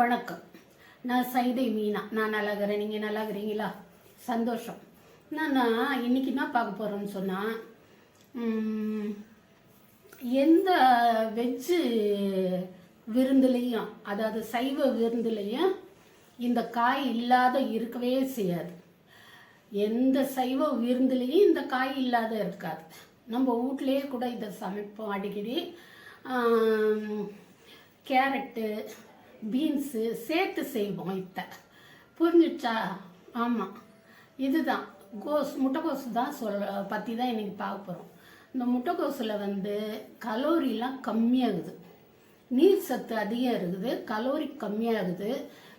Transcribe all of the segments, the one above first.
வணக்கம். நான் சைதை மீனா. நான் நல்லா இருக்கிறேன். நீங்கள் நல்லா இருக்கிறீங்களா? சந்தோஷம். நான் நான் இன்னைக்கு என்ன பார்க்க போகிறேன்னு சொன்னால் எந்த வெஜ்ஜு விருந்துலேயும் அதாவது சைவ விருந்துலேயும் இந்த காய் இல்லாத இருக்கவே செய்யாது. எந்த சைவ விருந்துலேயும் இந்த காய் இல்லாத இருக்காது. நம்ம வீட்லேயே கூட இதை சமைப்போம் அடிக்கடி. கேரட்டு பீன்ஸு சேர்த்து செய்வோம் இத்தை. புரிஞ்சிடுச்சா ஆமாம் இதுதான். கோஸ் முட்டைக்கோசு தான் சொல் பற்றி தான் இன்னைக்கு பார்க்க போகிறோம் இந்த முட்டைகோஸில் வந்து கலோரிலாம் கம்மியாகுது. நீர் சத்து அதிகம் இருக்குது கலோரி கம்மியாகுது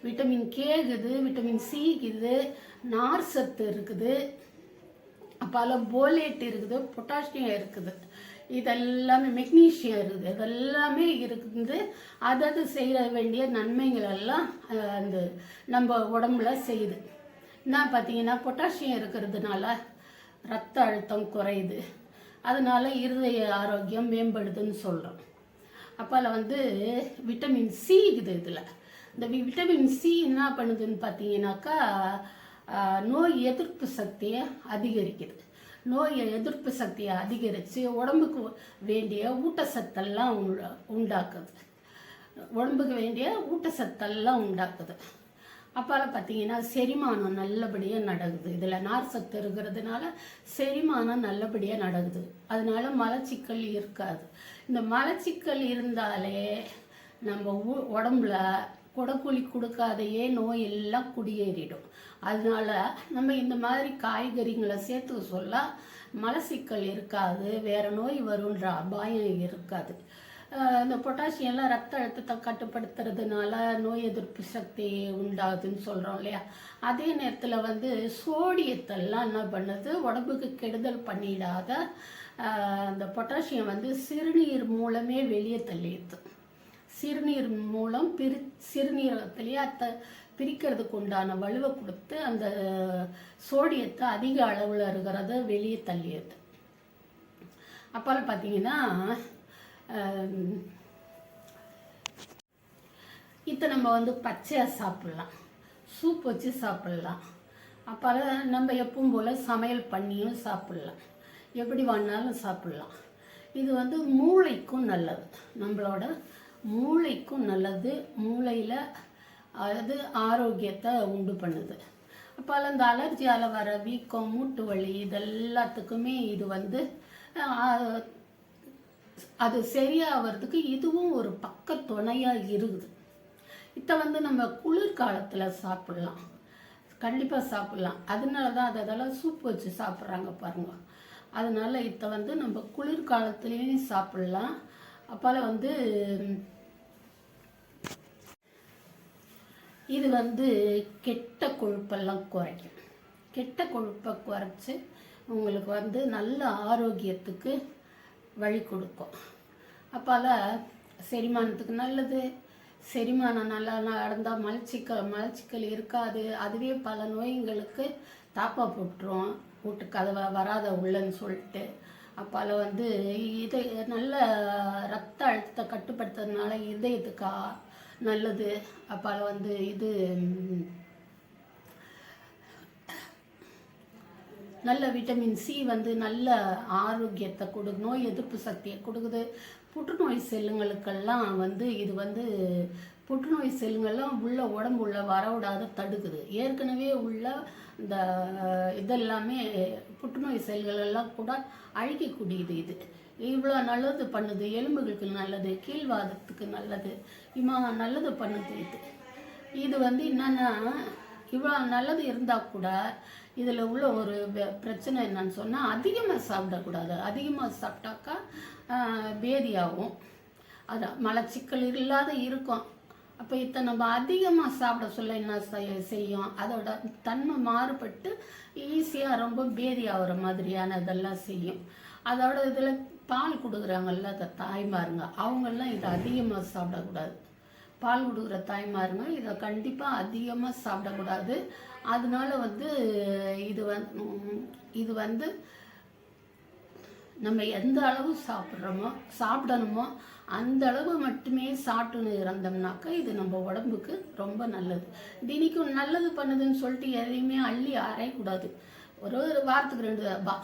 விட்டமின் கே இருக்குது விட்டமின் சி இருக்குது நார் சத்து இருக்குது. பல போலேட் இருக்குது பொட்டாசியம் இருக்குது. இதெல்லாமே மெக்னீஷியம் இருக்குது. இதெல்லாமே இருக்குது. அதது செய்ய வேண்டிய நன்மைகள் எல்லாம் அந்த நம்ம உடம்புல செய்யுது. என்ன பார்த்தீங்கன்னா பொட்டாசியம் இருக்கிறதுனால ரத்த அழுத்தம் குறையுது. அதனால இருதய ஆரோக்கியம் மேம்படுதுன்னு சொல்கிறோம் அப்போல வந்து விட்டமின் சி இருக்குது இதில். இந்த விட்டமின் சி என்ன பண்ணுதுன்னு பார்த்தீங்கன்னாக்கா நோய் எதிர்ப்பு சக்தியை அதிகரிக்குது. நோய் எதிர்ப்பு சக்தியை அதிகரித்து உடம்புக்கு வேண்டிய ஊட்டச்சத்தெல்லாம் உண்டாக்குது. உடம்புக்கு வேண்டிய ஊட்டச்சத்தெல்லாம் உண்டாக்குது. அப்பால பார்த்தீங்கன்னா செரிமானம் நல்லபடியாக நடக்குது. இதில் நார் சத்து இருக்கிறதுனால செரிமானம் நல்லபடியாக நடக்குது. அதனால மலச்சிக்கல் இருக்காது. இந்த மலச்சிக்கல் இருந்தாலே நம்ம உடம்புல குடக்குழி கொடுக்காதையே நோய் எல்லாம் குடியேறிடும். அதனால நம்ம இந்த மாதிரி காய்கறிகளை சேர்த்து சொல்ல மலச்சிக்கல் இருக்காது வேற நோய் வரும்ன்ற அபாயம் இருக்காது. இந்த பொட்டாசியம்லாம் ரத்த அழுத்தத்தை கட்டுப்படுத்துறதுனால நோய் எதிர்ப்பு சக்தி உண்டாகுதுன்னு சொல்கிறோம் இல்லையா? அதே நேரத்தில் வந்து சோடியத்தெல்லாம் என்ன பண்ணுது? உடம்புக்கு கெடுதல் பண்ணிடாத அந்த பொட்டாசியம் வந்து சிறுநீர் மூலமே வெளியே தள்ளிடுது. சிறுநீர் மூலம் பிரி சிறுநீரகத்திலேயே அத்தை பிரிக்கிறதுக்கு உண்டான வலுவை கொடுத்து அந்த சோடியத்தை அதிக அளவில் இருக்கிறத வெளியே தள்ளியது. அப்புறம் பார்த்தீங்கன்னா ஆம், இதை நம்ம வந்து பச்சையாக சாப்பிட்லாம். சூப் வச்சு சாப்பிட்லாம். அப்புறம் நம்ம எப்பவும் போல் சமையல் பண்ணியும் சாப்பிட்லாம். எப்படி வேணாலும் சாப்பிட்லாம். இது வந்து மூளைக்கும் நல்லது. நம்மளோட மூளைக்கும் நல்லது மூளையில் அது ஆரோக்கியத்தை உண்டு பண்ணுது. அப்போ அந்த அலர்ஜியால் வர வீக்கம் மூட்டு வலி இதெல்லாத்துக்குமே இது வந்து அது சரியாகிறதுக்கு இதுவும் ஒரு பக்க துணையாக இருக்குது. இதை வந்து நம்ம குளிர்காலத்தில் சாப்பிட்லாம். கண்டிப்பாக சாப்பிட்லாம். அதனால தான் அதை அதெல்லாம் சூப் வச்சு சாப்பிட்றாங்க பாருங்க. அதனால இதை வந்து நம்ம குளிர்காலத்துலேயும் சாப்பிட்லாம். அப்பால வந்து இது வந்து கெட்ட கொழுப்பெல்லாம் குறைக்கும். கெட்ட கொழுப்பை குறைச்சி உங்களுக்கு வந்து நல்ல ஆரோக்கியத்துக்கு வழி கொடுக்கும். அப்பால செரிமானத்துக்கு நல்லது. செரிமானம் நல்லா நடந்தால் மலச்சிக்கல் மலச்சிக்கல் இருக்காது. அதுவே பல நோய்களுக்கு தாப்பா போட்டுரும். வீட்டு கதவை வராத உள்ளன்னு சொல்லிட்டு அப்பால வந்து இதை நல்ல ரத்த அழுத்தத்தை கட்டுப்படுத்துறதுனால இதயத்துக்கு நல்லது. அப்பால வந்து இது நல்ல விட்டமின் சி வந்து நல்ல ஆரோக்கியத்தை கொடு நோய் எதிர்ப்பு சக்தியை கொடுக்குது. புற்றுநோய் செல்லுங்களுக்கெல்லாம் வந்து இது வந்து புற்றுநோய் செல்லுங்கள்லாம் உள்ள உடம்பு உள்ள வரவிடாத தடுக்குது. ஏற்கனவே உள்ள இந்த இதெல்லாமே புற்றுநோய் செல்களெல்லாம் கூட அழிக்கக்கூடியது இது. இவ்வளோ நல்லது பண்ணுது எலும்புகளுக்கு நல்லது கீழ்வாதத்துக்கு நல்லது இம்மா நல்லது பண்ணுது இது. இது வந்து என்னென்னா இவ்வளோ நல்லது இருந்தால் கூட இதில் உள்ள ஒரு பிரச்சனை என்னன்னு சொன்னால் அதிகமாக சாப்பிடக்கூடாது. அதிகமாக சாப்பிட்டாக்கா பேதியாகும். அதான் மலச்சிக்கல் இல்லாத இருக்கும். அப்போ இதை நம்ம அதிகமாக சாப்பிட சொல்ல என்ன செய்யும்? அதோட தன்மை மாறுபட்டு ஈஸியாக ரொம்ப பேதி ஆகிற மாதிரியான இதெல்லாம் செய்யும். அதோட இதில் பால் கொடுக்குறாங்கல்ல அந்த தாய்மாருங்க அவங்கெல்லாம் இதை அதிகமாக சாப்பிடக்கூடாது. பால் கொடுக்குற தாய்மாருங்க இதை கண்டிப்பாக அதிகமாக சாப்பிடக்கூடாது. அதனால வந்து இது வந்து இது வந்து நம்ம எந்த அளவு சாப்பிட்றோமோ சாப்பிடணுமோ அந்த அளவு மட்டுமே சாப்பிட்டுன்னு இருந்தோம்னாக்கா இது நம்ம உடம்புக்கு ரொம்ப நல்லது. தினிக்கும் நல்லது பண்ணுதுன்னு சொல்லிட்டு எதையுமே அள்ளி அரையக்கூடாது. ஒரு ஒரு வாரத்துக்கு ரெண்டு பா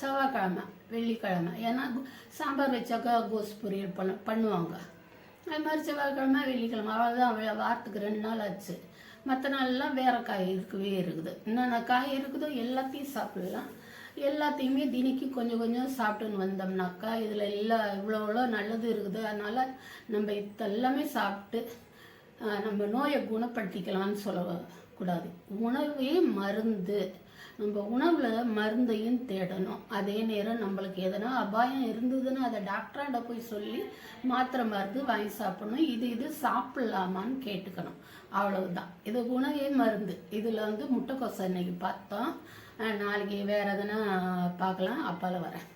செவ்வாய்க்கிழமை வெள்ளிக்கிழமை. ஏன்னா சாம்பார் வச்சாக்கா கோஸ் பொரியல் பண்ண பண்ணுவாங்க. அது மாதிரி செவ்வாய்க்கிழமை வெள்ளிக்கிழமை அவ்வளோதான் வாரத்துக்கு ரெண்டு நாள் ஆச்சு. மற்ற நாள்லாம் வேறு காய் இருக்கவே இருக்குது. என்னென்ன காய் இருக்குதோ எல்லாத்தையும் சாப்பிடலாம். எல்லாத்தையுமே தினிக்கு கொஞ்சம் கொஞ்சம் சாப்பிட்டுன்னு வந்தோம்னாக்கா இதில் எல்லாம் இவ்வளோ இவ்வளோ நல்லது இருக்குது. அதனால் நம்ம இதெல்லாமே சாப்பிட்டு நம்ம நோயை குணப்படுத்திக்கலாம்னு சொல்லக்கூடாது. உணவே மருந்து. நம்ம உணவில் மருந்தையும் தேடணும். அதே நேரம் நம்மளுக்கு எதனா அபாயம் இருந்ததுன்னா அதை டாக்டராண்ட போய் சொல்லி மாத்திரை மருந்து வாங்கி சாப்பிடணும். இது இது சாப்பிடலாமான்னு கேட்டுக்கணும். அவ்வளவுதான். இது உணவே மருந்து. இதில் வந்து முட்டைக்கோசை இன்னைக்கு பார்த்தோம். நாளைக்கு வேறு எதனா பார்க்கலாம். அப்பால வரேன்.